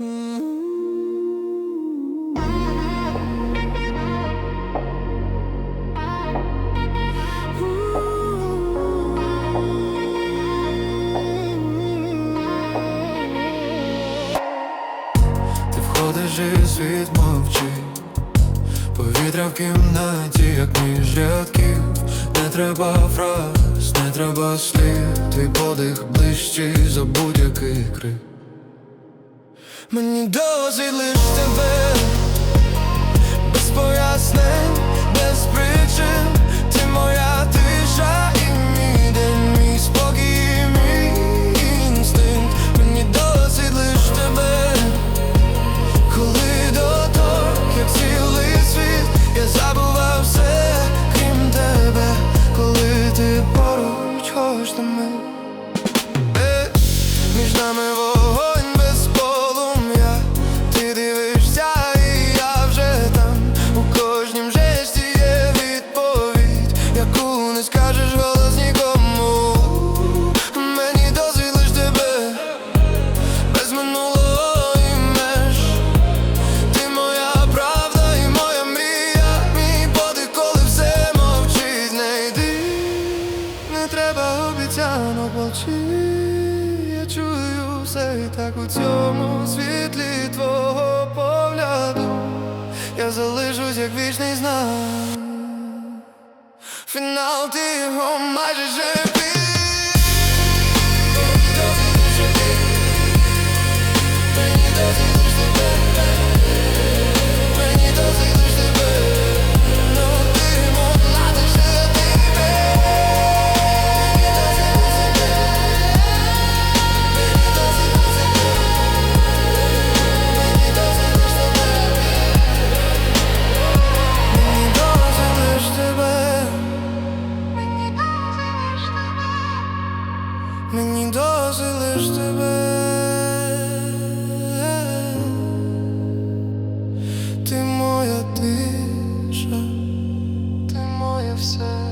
і світ мовчи повітря в кімнаті, як між не треба фраз, не треба слів, твій подих ближчий за будь-який крик. Мені досить лиш тебе. Без пояснень, без причин. Ти моя тиша і мій день, мій спокій, мій інстинкт. Мені досить лиш тебе. Коли доторк, як цілий світ Я забував все, крім тебе. Коли ти поруч кожна мить Е, Між нами вогонь треба обіцянок молчи Я чую все так у цьому світлі твого погляду? Я залишусь як вічний знак. Фінал ти його майже мені досі лиш тебе, ти моя тиша, ти моє все.